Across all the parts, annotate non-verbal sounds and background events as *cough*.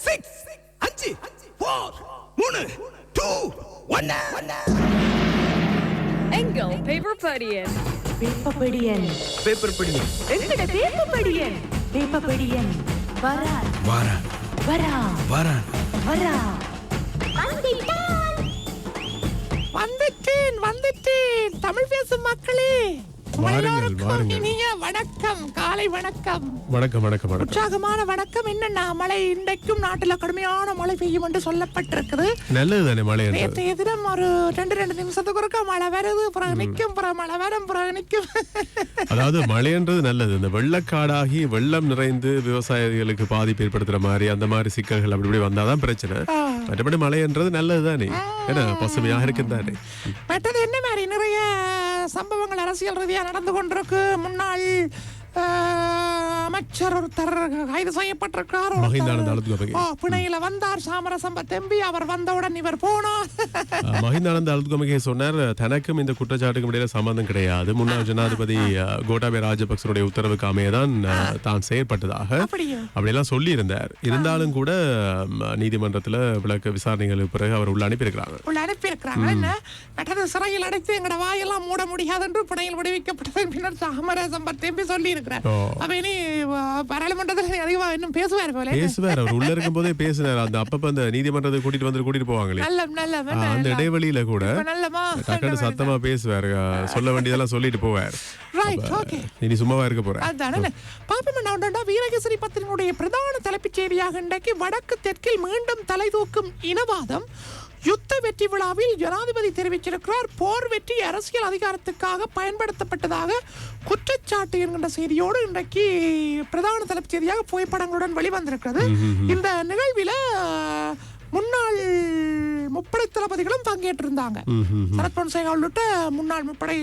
Six அஞ்சு four மூணு to ஒன்னு எங்கள் பேப்பர் படியன்? வேப்பப்படியன் பேப்பர் படி எங்கட வேப்பப்படியன் வேப்பப்படியன் வரா வாரா வரா வாரா வரா வந்துட்டேன் வந்துட்டேன். தமிழ் பேசும் மக்களே. வாருங்கள், வாருங்கள். இனிய வணக்கம் காலை வணக்கம். வணக்கம் வணக்கம் வணக்கம். உற்சாகமான வணக்கம். என்னன்னா மழை இன்றைக்கும் நாட்டுல கடுமையான மழை பெய்யும் என்று சொல்லப்பட்டிருக்குது. நல்லது தானே மழை நேற்றைய தினம் ஒரு ரெண்டு ரெண்டு நிமிஷத்துக்கு ஒருக்கா மழை வருது. பிறகு பிறகு மழை வரும் பிறகு *laughs* அதாவது மழைன்றது நல்லது. இந்த வெள்ளக்காடாகி வெள்ளம் நிறைந்து விவசாயிகளுக்கு பாதிப்பு ஏற்படுத்துற மாதிரி அந்த மாதிரி சிக்கல்கள் அப்படி இப்படி வந்தாதான் பிரச்சனை. மற்றபடி மழைன்றது நல்லது தானே ஏன்னா பசுமையாக இருக்கும் தானே மற்றது என்ன சம்பவங்கள் அரசியல் ரீதியாக நடந்து கொண்டிருக்கு. முன்னாள் அமைச்சர் ஒருத்தர் கைது செய்யப்பட்டிருக்கார் பிணையில வந்தார் சாமரசம்ப தெம்பி. அவர் வந்தவுடன் இவர் போனார். மஹிந்தானந்த அழுத்கோமகே சொன்னார் தனக்கும் இந்த குற்றச்சாட்டுக்கும் இடையில சம்பந்தம் கிடையாது. முன்னாள் ஜனாதிபதி கோட்டாபய ராஜபக்சனுடைய உத்தரவுக்கு அமையதான் தான் செயற்பட்டதாக. அப்படியா? அப்படியெல்லாம் சொல்லி இருந்தார் இருந்தாலும் கூட நீதிமன்றத்துல விளக்க விசாரணைகளுக்கு பிறகு அவர் உள்ள அனுப்பியிருக்கிறாங்க. உள்ள அனுப்பியிருக்கிறாங்க. என்ன? மற்றது சிறையில் அடைத்து எங்கட வாயெல்லாம் மூட முடியாது என்று பிணையில் விடுவிக்கப்பட்டதன் பின்னர் சாமரசம்ப தெம்பி சொல்லி இருக்கிறார். அப்ப இனி பாராளுமன்றத்தில் அதிகமா இன்னும் பேசுவார் போல. பேசுவார் அவர் உள்ள இருக்கும் போதே அந்த அப்பப்ப அந்த நீதிமன்றத்தை கூட்டிட்டு வந்து கூட்டிட்டு போவாங்களே. நல்ல அந்த இடைவெளியில கூட நல்லமா டக்குனு சத்தமா பேசுவார். சொல்ல வேண்டியதெல்லாம் சொல்லிட்டு போவார். இனி சும்மாவா இருக்க போற அதானே பாப்பம் என்ன வீரகேசரி பத்திரினுடைய பிரதான தலைப்புச் செய்தியாக இன்றைக்கு வடக்கு தெற்கில் மீண்டும் தலை தூக்கும் இனவாதம். யுத்த வெற்றி விழாவில் ஜனாதிபதி தெரிவிச்சிருக்கிறார் போர் வெற்றி அரசியல் அதிகாரத்துக்காக பயன்படுத்தப்பட்டதாக குற்றச்சாட்டு என்கின்ற செய்தியோடு இன்றைக்கு பிரதான தலைப்புச் செய்தியாக புகைப்படங்களுடன் வெளிவந்திருக்கிறது. இந்த நிகழ்வில் முன்னாள் முப்படை தளபதிகளும் பங்கேற்றிருந்தாங்க. சரத் பொன்சேகா உள்ளிட்ட முன்னாள் முப்படை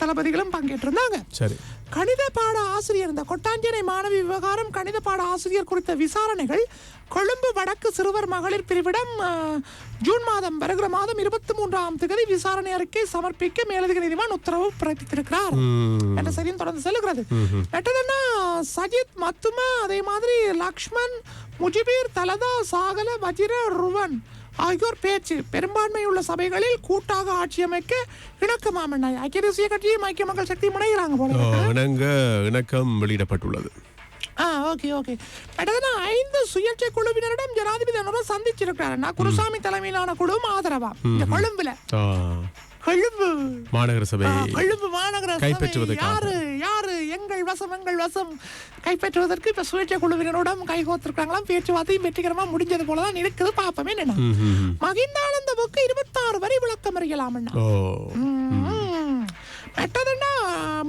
தளபதிகளும் பங்கேற்றிருந்தாங்க. சரி. கணித பாட ஆசிரியர் இந்த கொட்டாஞ்சேனை மாணவி விவகாரம் கணித பாட ஆசிரியர் குறித்த விசாரணைகள் கொழும்பு வடக்கு சிறுவர் மகளிர் பிரிவிடம் ஜூன் மாதம் வருகிற மாதம் இருபத்தி மூன்றாம் தேதி விசாரணை அறிக்கை சமர்ப்பிக்க மேலதிக நீதிவான் உத்தரவு பிறப்பித்திருக்கிறார். என்ற செய்தியும் தொடர்ந்து செல்லுகிறது. மற்றதுன்னா சஜித் மத்தும அதே மாதிரி லக்ஷ்மண் முஜிபீர் தலதா சாகல வஜிர ருவன் ஆகியோர் பேச்சு. பெரும்பான்மை உள்ள சபைகளில் கூட்டாக ஆட்சி அமைக்க இணக்கமாம் ஐக்கிய தேசிய கட்சியும் ஐக்கிய மக்கள் சக்தியும் இணைகிறாங்க போல இணங்க இணக்கம் வெளியிடப்பட்டுள்ளது. ஆ ஓகே ஓகே. அடுத்தது ஐந்து சுயேட்சை குழுவினரிடம் ஜனாதிபதி சந்திச்சிருக்கிறார். நான் குருசாமி தலைமையிலான குழுவும் ஆதரவா? இந்த கொழும்புல. கொழும்பு மாநகர சபை கொழும்பு மாநகர சபை. கைப்பற்றுவதற்காக. யாரு யாரு எங்கள் வசம் எங்கள் வசம். கைப்பற்றுவதற்கு இப்ப சுயேட்சை குழுவினரோடும் கைகோத்திருக்காங்களாம் பேச்சுவார்த்தையும் வெற்றிகரமா முடிஞ்சது போலதான் இருக்குது. பாப்போமே என்ன. மகிந்தானந்த புக்கு இருபத்தாறு வரை விளக்கம் அறியலாம் மற்றதுன்னா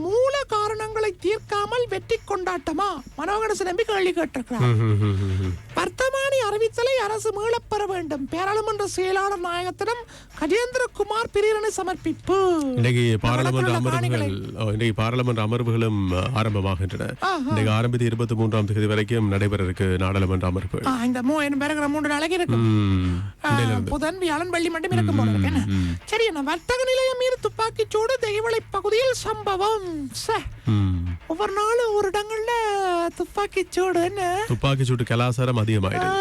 மூல காரணங்களை தீர்க்காமல் வெற்றி கொண்டாட்டமா? மனோகரசு நம்பி கேள்வி கேட்டிருக்கிறார். அரசு மீளப் பெற வேண்டும். பாராளுமன்ற செயலாளர் நாயகத்திடம் கஜேந்திரகுமார் பிரேரணை சமர்ப்பிப்பு. இன்னைக்கு பாராளுமன்ற அமர்வுகள் இன்னைக்கு பாராளுமன்ற அமர்வுகளும் ஆரம்பமாகின்றன. இன்னைக்கு ஆரம்பித்து இருபத்தி மூன்றாம் தேதி வரைக்கும் நடைபெற இருக்கு நாடாளுமன்ற அமர்வுகள் ஆ, இந்த மூ பெருகிற மூன்று நாளைக்கு இருக்கு ம், ஆ, புதன் வியாழன் வெள்ளி மட்டும் இருக்கும் போல இருக்கு? சரி வர்த்தக நிலையம் மீது துப்பாக்கிச் சூடு தெய்வளை பகுதியில் சம்பவம். ஒவ்வொரு நாளும் ஒரு இடங்கள்ல துப்பாக்கிச் சூடு என்ன? துப்பாக்கி சூட்டு கலாச்சாரம் ஆ, அதிகமாயிடுது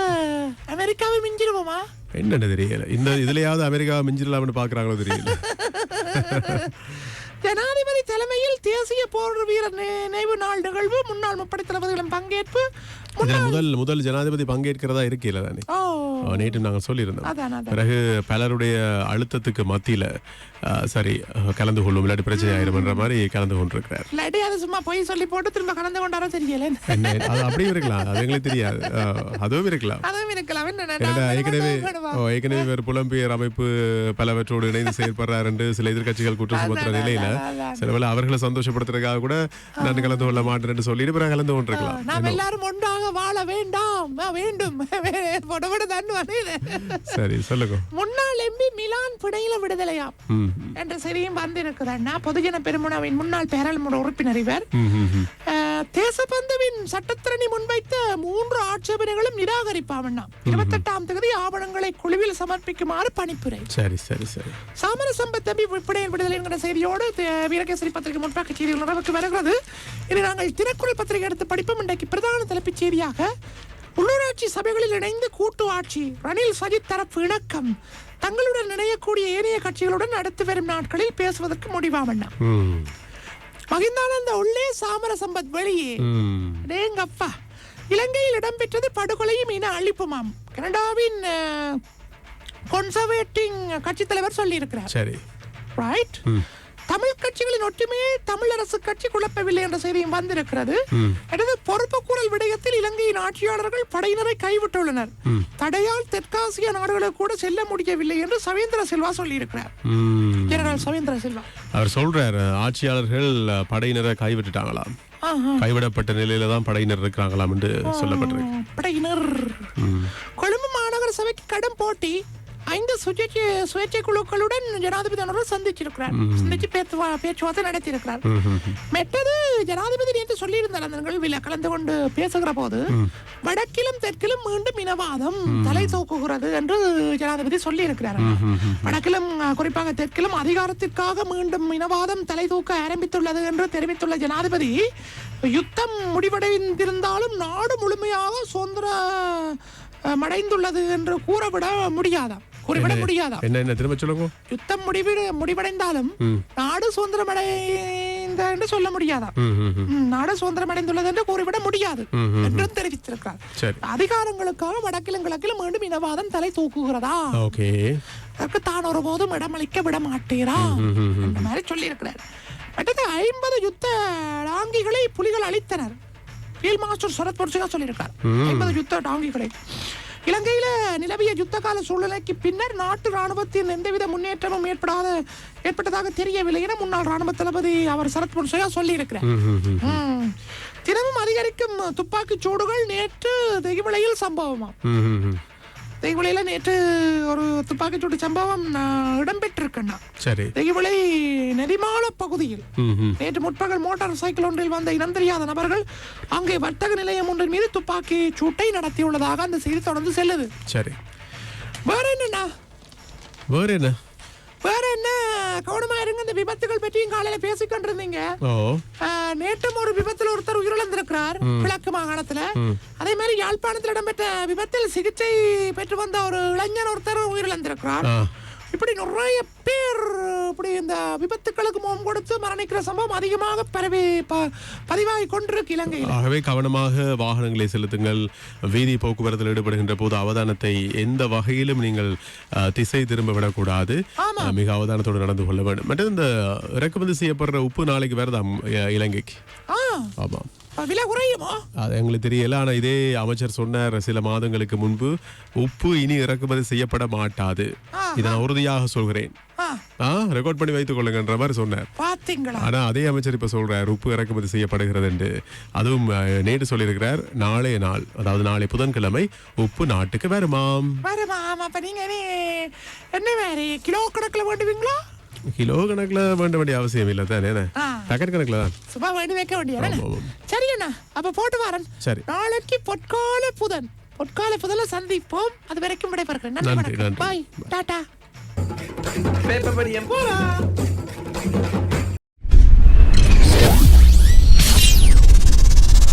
அமெரிக்காவை மிஞ்சிருவோமா என்னன்னு தெரியல. இந்த இதுலயாவது அமெரிக்கா மிஞ்சிடலாம்னு பாக்குறாங்களோ தெரியல. *laughs* ஜனாதிபதி தலைமையில் தேசிய போர் வீரர் நினைவு நாள் நிகழ்வு. முன்னாள் முப்படை தளபதிகளும் பங்கேற்பு முதல் முதல் ஜனாதிபதி பங்கேற்கிறதா இருக்கல தானே? நேற்று நாங்கள் சொல்லியிருந்தோம். பிறகு பலருடைய அழுத்தத்துக்கு மத்தியில சரி கலந்து கொள்ளும் இல்லாட்டி பிரச்சனை ஆயிரும்ன்ற மாதிரி கலந்து கொண்டிருக்கிறார். இல்லாட்டி அது சும்மா போய் சொல்லி போட்டு திரும்ப கலந்து கொண்டாரோ தெரியல. அது அப்படியும் இருக்கலாம். அது எங்களுக்கு தெரியாது. அதுவும் இருக்கலாம். அதுவும் இருக்கலாம். ஏற்கனவே ஏற்கனவே இவர் புலம்பெயர் அமைப்பு பலவற்றோடு இணைந்து செயற்படுறார் என்று சில எதிர்க்கட்சிகள் குற்றம் சுமத்துற நிலையில. சில வேளை அவர்களை சந்தோஷப்படுத்துறதுக்காக கூட நான் கலந்து கொள்ள மாட்டேன்னு சொல்லிட்டு பிறகு கலந்து கொண்டிருக்கலாம். நாம் எல்லாரும் ஒன்றாக வாழ வேண்டாம். வேண்டும். *laughs* பொடபட தான் வருது சரி சொல்லுங்க. முன்னாள் எம்பி மிலான் பிணையில விடுதலையாம் என்ற செய்தியும் வந்திருக்குதுன்னா பொதுஜன பெருமுனவின் முன்னாள் பேராளுமன்ற உறுப்பினர் இவர். தேசபந்துவின் சட்டத்திரணி முன்வைத்த மூன்று ஆட்சேபனைகளும் நிராகரிப்பாவண்ணா. இருபத்தெட்டாம் தேதி ஆவணங்களை குழுவில் சமர்ப்பிக்குமாறு பணிப்புரை. சரி சரி சரி. சாமரசம்ப தம்பி விற்பனையின் விடுதலை என்கிற செய்தியோடு வீரகேசரி பத்திரிகை முன்பாக்க செய்திகள் நிறைவுக்கு வருகிறது. இது நாங்கள் தினக்குரல் பத்திரிகை எடுத்து படிப்போம். இன்றைக்கு பிரதான தலைப்புச் செய்தியாக உள்ளூராட்சி சபைகளில் இணைந்து கூட்டு ஆட்சி ரணில் சஜித் தரப்பு இணக்கம் தங்களுடன் இணையக்கூடிய ஏனைய கட்சிகளுடன் அடுத்து வரும் நாட்களில் பேசுவதற்கு முடிவாமண்ணா. மகிந்தானந்த உள்ளே சாமர சம்பத் வெளியே. டேங்கப்பா இலங்கையில் இடம்பெற்றது படுகொலையும் இன அழிப்புமாம். கனடாவின் கொன்சர்வேட்டிங் கட்சி தலைவர் சொல்லியிருக்கிறார். சரி. ரைட் தமிழ் கட்சிகளின் ஒற்றுமையை தமிழரசு கட்சி குழப்பவில்லை என்ற செய்தியும் வந்திருக்கிறது. எனது பொறுப்புக்கூறல் விடயத்தில் இலங்கையின் ஆட்சியாளர்கள் படையினரை கைவிட்டுள்ளனர். தடையால் தெற்காசிய நாடுகளுக்கு கூட செல்ல முடியவில்லை என்று சவேந்திர சில்வா சொல்லியிருக்கிறார். ஜெனரல் சவேந்திர சில்வா. அவர் சொல்றாரு ஆட்சியாளர்கள் படையினரை கைவிட்டுட்டாங்களாம். ஆஹா. கைவிடப்பட்ட நிலையில தான் படையினர் இருக்கிறாங்களாம் என்று சொல்லப்பட்டிருக்கு. படையினர். கொழும்பு மாநகர சபைக்கு கடும் போட்டி. ஐந்து சுயேட்சை சுயேட்சை குழுக்களுடன் ஜனாதிபதி அவர்கள் சந்திச்சிருக்கிறார் சந்திச்சு பேச்சு பேச்சுவார்த்தை நடத்தியிருக்கிறார். மெட்டது ஜனாதிபதி நேற்று சொல்லியிருந்தார் அந்த நிகழ்வில் கலந்து கொண்டு பேசுகிற போது வடக்கிலும் தெற்கிலும் மீண்டும் இனவாதம் தலை தூக்குகிறது என்று ஜனாதிபதி சொல்லியிருக்கிறார். வடக்கிலும் குறிப்பாக தெற்கிலும் அதிகாரத்திற்காக மீண்டும் இனவாதம் தலை தூக்க ஆரம்பித்துள்ளது என்று தெரிவித்துள்ள ஜனாதிபதி யுத்தம் முடிவடைந்திருந்தாலும் நாடு முழுமையாக சுதந்திர மடைந்துள்ளது என்று கூறவிட முடியாதாம். கூறிவிட முடியாதாம் என்ன என்ன திரும்ப சொல்லுங்க. யுத்தம் முடிவிட முடிவடைந்தாலும் நாடு சுதந்திரம் அடைந்த என்று சொல்ல முடியாதாம் ம், ம், ம். ம், நாடு சுதந்திரம் அடைந்துள்ளது என்று கூறிவிட முடியாது என்றும் தெரிவித்திருக்கிறார். அதிகாரங்களுக்காக வடக்கிலும் கிழக்கிலும் மீண்டும் இனவாதம் தலை தூக்குகிறதா? ஓகே. அதற்கு தான் ஒருபோதும் இடமளிக்க விட மாட்டீரா? அந்த மாதிரி சொல்லியிருக்கிறார். அடுத்து ஐம்பது யுத்த டாங்கிகளை புலிகள் அழித்தனர். ஃபீல்ட் மாஸ்டர் சரத் பொன்சிகா சொல்லியிருக்கார். ஐம்பது யுத்த டாங்கிகளை. இலங்கையில நிலவிய யுத்த கால சூழ்நிலைக்கு பின்னர் நாட்டு ராணுவத்தின் எந்தவித முன்னேற்றமும் ஏற்படாத ஏற்பட்டதாக தெரியவில்லை என முன்னாள் ராணுவ தளபதி அவர் சரத் ம். ம். தினமும் அதிகரிக்கும் துப்பாக்கிச் சூடுகள் நேற்று தெய்வளையில் சம்பவமாம் தெய்வளையில நேற்று ஒரு துப்பாக்கிச்சூடு சம்பவம் இடம்பெற்றிருக்குண்ணா சரி. நெறிமால பகுதியில். நேற்று முற்பகல் மோட்டார் சைக்கிள் ஒன்றில் வந்த இனம் தெரியாத நபர்கள் அங்கே வர்த்தக நிலையம் ஒன்றின் மீது துப்பாக்கி சூட்டை நடத்தியுள்ளதாக அந்த செய்தி தொடர்ந்து செல்லுது. சரி. வேற என்னண்ணா? வேற என்ன? வேற என்ன? இந்த விபத்துகள் பற்றியும் காலையில பேசிக் கொண்டிருந்தீங்க. நேற்றும் ஒரு விபத்தில் ஒருத்தர் உயிரிழந்திருக்கிறார் கிழக்கு மாகாணத்துல. அதே மாதிரி யாழ்ப்பாணத்தில் இடம்பெற்ற விபத்தில் சிகிச்சை பெற்று வந்த ஒரு இளைஞர் ஒருத்தர் உயிரிழந்திருக்கிறார். இப்படி நிறைய பேர் இப்படி இந்த விபத்துக்களுக்கு முகம் கொடுத்து மரணிக்கிற சம்பவம் அதிகமாக பரவி பதிவாகி கொண்டிருக்கு இலங்கையில். ஆகவே கவனமாக வாகனங்களை செலுத்துங்கள். வீதி போக்குவரத்தில் ஈடுபடுகின்ற போது அவதானத்தை எந்த வகையிலும் நீங்கள் திசை திரும்ப விடக்கூடாது மிக அவதானத்தோடு நடந்து கொள்ள வேண்டும். மற்றும் இந்த இறக்குமதி செய்யப்படுற உப்பு நாளைக்கு வேறதாம் அஹ், இலங்கைக்கு? ஆமாம் விலை குறையுமோ? அது எங்களுக்கு தெரியல. ஆனா இதே அமைச்சர் சொன்னார் சில மாதங்களுக்கு முன்பு உப்பு இனி இறக்குமதி செய்யப்பட மாட்டாது. இதை நான் உறுதியாக சொல்கிறேன். ரெக்கார்ட் பண்ணி வைத்துக் கொள்ளுங்கன்ற மாதிரி சொன்னார். பாத்தீங்களா? ஆனா அதே அமைச்சர் இப்ப சொல்றார் உப்பு இறக்குமதி செய்யப்படுகிறது என்று. அதுவும் நேற்று சொல்லியிருக்கிறார் நாளைய நாள் அதாவது நாளை புதன்கிழமை உப்பு நாட்டுக்கு வருமாம். வருமா? ஆமா அப்ப நீங்க என்ன மாதிரி கிலோ கணக்குல வேண்டுவீங்களா? கிலோ கணக்குல வேண்ட வேண்டிய அவசியம் இல்லை தானே. பேக்கெட் கணக்குல தான். சும்மா வேண்டி வைக்க ஆமா. சரி அண்ணா அப்ப போட்டு வரேன். சரி. நாளைக்கு பொற்கால புதன். பொற்கால புதன்ல சந்திப்போம். அது வரைக்கும் விடைபெறுகிறேன். நன்றி. பாய் டாடா. பேப்பர் படியம் போலாம்